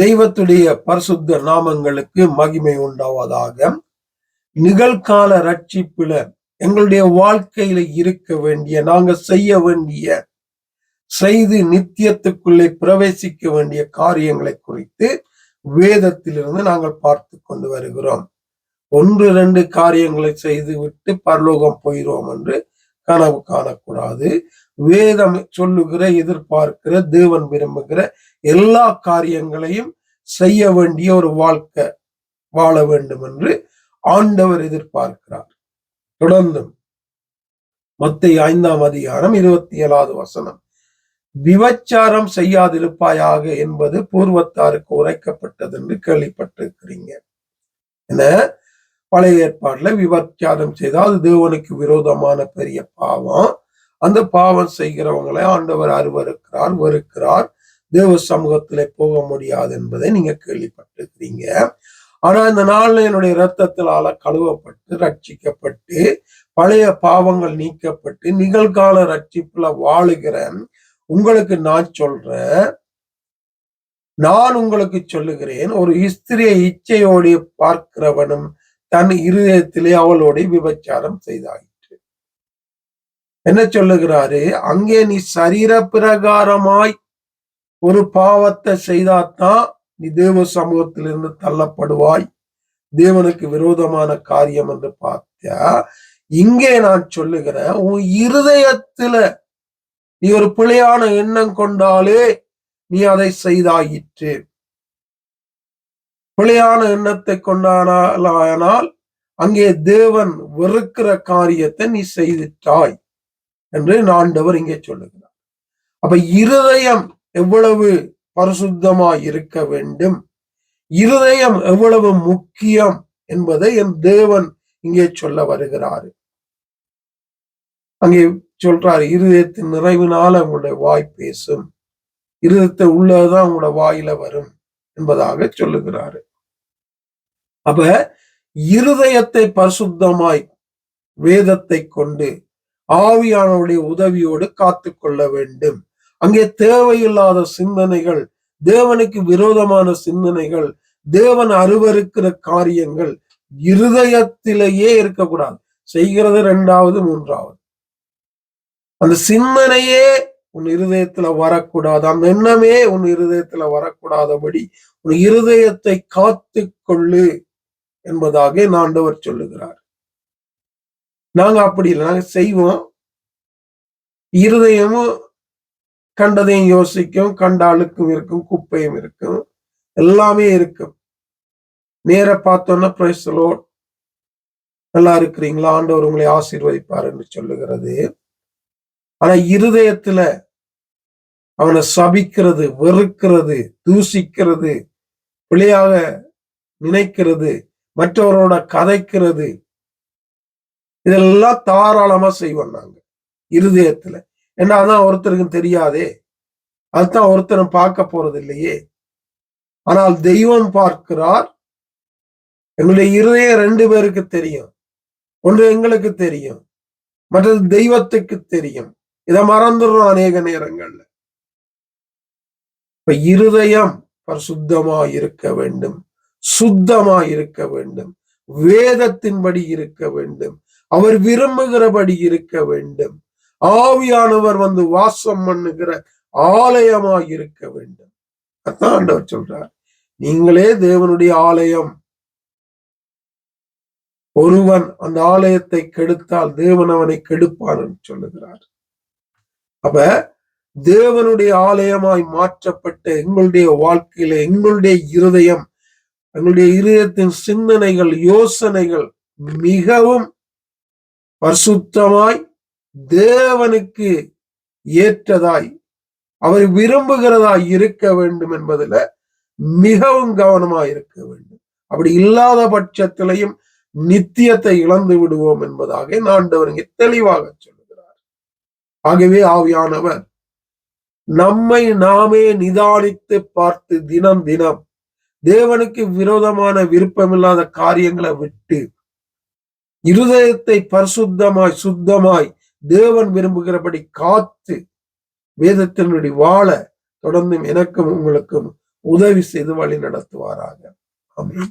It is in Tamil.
தெய்வத்துடைய பரிசுத்த நாமங்களுக்கு மகிமை உண்டாவதாக. நிகழ்கால ரட்சிப்புல எங்களுடைய வாழ்க்கையில இருக்க வேண்டிய நாங்க செய்ய வேண்டிய செய்து நித்தியத்துக்குள்ளே பிரவேசிக்க வேண்டிய காரியங்களை குறித்து வேதத்திலிருந்து நாங்கள் பார்த்து கொண்டு வருகிறோம். ஒன்று ரெண்டு காரியங்களை செய்து விட்டு பரலோகம் போயிடுவோம் என்று கனவு காணக்கூடாது. வேதம் சொல்லுகிற எதிர்பார்க்கிற தேவன் விரும்புகிற எல்லா காரியங்களையும் செய்ய வேண்டிய ஒரு வாழ்க்கை வாழ வேண்டும் என்று ஆண்டவர் எதிர்பார்க்கிறார். தொடர்ந்தும் மத்திய ஐந்தாம் அதிகாரம் இருபத்தி ஏழாவது வசனம். விபச்சாரம் செய்யாதிருப்பாயாக என்பது பூர்வத்தாருக்கு உரைக்கப்பட்டது என்று கேள்விப்பட்டிருக்கிறீங்க. என பழைய ஏற்பாடுல விபச்சாரம் செய்தால் அது தேவனுக்கு விரோதமான பெரிய பாவம். அந்த பாவம் செய்கிறவங்களை ஆண்டவர் அருவருக்கிறார் வெறுக்கிறார். தேவ சமூகத்திலே போக முடியாது என்பதை நீங்க கேள்விப்பட்டிருக்கிறீங்க. ஆனா இந்த நாள்ல என்னுடைய இரத்தத்தினால கழுவப்பட்டு ரட்சிக்கப்பட்டு பழைய பாவங்கள் நீக்கப்பட்டு நிகழ்கால ரட்சிப்புல வாழுகிறேன். உங்களுக்கு நான் சொல்றேன். நான் உங்களுக்கு சொல்லுகிறேன். ஒரு இஸ்திரியை இச்சையோடு பார்க்கிறவனும் தன் இருதயத்திலே அவளோட விபச்சாரம் செய்தாயிற்று. என்ன சொல்லுகிறாரு? அங்கே நீ சரீர பிரகாரமாய் ஒரு பாவத்தை செய்தாத்தான் நீ தேவ சமூகத்திலிருந்து தள்ளப்படுவாய். தேவனுக்கு விரோதமான காரியம் என்று பார்த்தா இங்கே நான் சொல்லுகிறேன் உன் இருதயத்துல நீ ஒரு பிழையான எண்ணம் கொண்டாலே நீ அதை செய்தாயிற்று. பிழையான எண்ணத்தை கொண்டானால் அங்கே தேவன் வெறுக்கிற காரியத்தை நீ செய்துட்டாய் என்று ஆண்டவர் இங்கே சொல்லுகிறார். அப்ப இருதயம் எவ்வளவு பரிசுத்தமாய் இருக்க வேண்டும்? இருதயம் எவ்வளவு முக்கியம் என்பதை என் தேவன் இங்கே சொல்ல வருகிறாரு. அங்கே சொல்றாரு இருதயத்தின் நிறைவினால உங்களுடைய வாய் பேசும் இருதயத்தை உள்ளதுதான் உங்களோட வாயில வரும் என்பதாக சொல்லுகிறாரு. அப்ப இருதயத்தை பரிசுத்தமாய் வேதத்தை கொண்டு ஆவியானவருடைய உதவியோடு காத்து கொள்ள வேண்டும். அங்கே தேவையில்லாத சிந்தனைகள் தேவனுக்கு விரோதமான சிந்தனைகள் தேவன் அருவருக்கிற காரியங்கள் இருதயத்திலேயே இருக்கக்கூடாது. செய்கிறது ரெண்டாவது மூன்றாவது. அந்த சிந்தனையே உன் இருதயத்துல வரக்கூடாது. அந்த எண்ணமே உன் இருதயத்துல வரக்கூடாதபடி உன் இருதயத்தை காத்து கொள்ளு என்பதாக ஆண்டவர் சொல்லுகிறார். நாங்க அப்படி இல்லை. நாங்க செய்வோம். இருதயமும் கண்டதையும் யோசிக்கும். கண்ட அழுக்கும் இருக்கும். குப்பையும் இருக்கும். எல்லாமே இருக்கும். நேர பார்த்தோன்னா பிரைசலோ நல்லா இருக்கிறீங்களா? ஆண்டவர் உங்களை ஆசீர்வதிப்பார் என்று சொல்லுகிறது. ஆனா இருதயத்துல அவனை சபிக்கிறது வெறுக்கிறது தூசிக்கிறது பிள்ளையாக நினைக்கிறது மற்றவரோட கதைக்கிறது. இதெல்லாம் தாராளமா செய்வோம் நாங்க. இருதயத்துல. ஏன்னா அதான் ஒருத்தருக்கு தெரியாதே. அதுதான் ஒருத்தரும் பார்க்க போறது இல்லையே ஆனால் தெய்வம் பார்க்கிறார். எங்களுடைய இருதயம் ரெண்டு பேருக்கு தெரியும். ஒன்று எங்களுக்கு தெரியும். மற்றது தெய்வத்துக்கு தெரியும். இதை மறந்துடுறோம் அநேக நேரங்கள்ல. இப்ப இருதயம் பரிசுத்தமா இருக்க வேண்டும். சுத்தமா இருக்க வேண்டும். வேதத்தின்படி இருக்க வேண்டும். அவர் விரும்புகிறபடி இருக்க வேண்டும். ஆவியானவர் வந்து வாசம் பண்ணுகிற ஆலயமா இருக்க வேண்டும். அதான் ஆண்டவர் சொல்றார். நீங்களே தேவனுடைய ஆலயம். ஒருவன் அந்த ஆலயத்தை கெடுத்தால் தேவன் அவனை கெடுப்பான் என்று சொல்லுகிறார். அப்ப தேவனுடைய ஆலயமாய் மாற்றப்பட்ட எங்களுடைய வாழ்க்கையில எங்களுடைய இருதயம் எங்களுடைய இருதயத்தின் சிந்தனைகள் யோசனைகள் மிகவும் பரிசுத்தமாய் தேவனுக்கு ஏற்றதாய் அவர் விரும்புகிறதாய் இருக்க வேண்டும் என்பதுல மிகவும் கவனமாக இருக்க வேண்டும். அப்படி இல்லாத பட்சத்திலையும் நித்தியத்தை இழந்து விடுவோம் என்பதாக ஆண்டவர் இங்கே தெளிவாக சொல்லுகிறார். ஆகவே ஆவியானவர் நம்மை நாமே நிதானித்து பார்த்து தினம் தினம் தேவனுக்கு விரோதமான விருப்பமில்லாத காரியங்களை விட்டு இருதயத்தை பரிசுத்தமாய் சுத்தமாய் தேவன் விரும்புகிறபடி காத்து வேதத்தினுடைய வாழ தொடர்ந்தும் எனக்கும் உங்களுக்கும் உதவி செய்து வழி நடத்துவாராக. ஆமென்.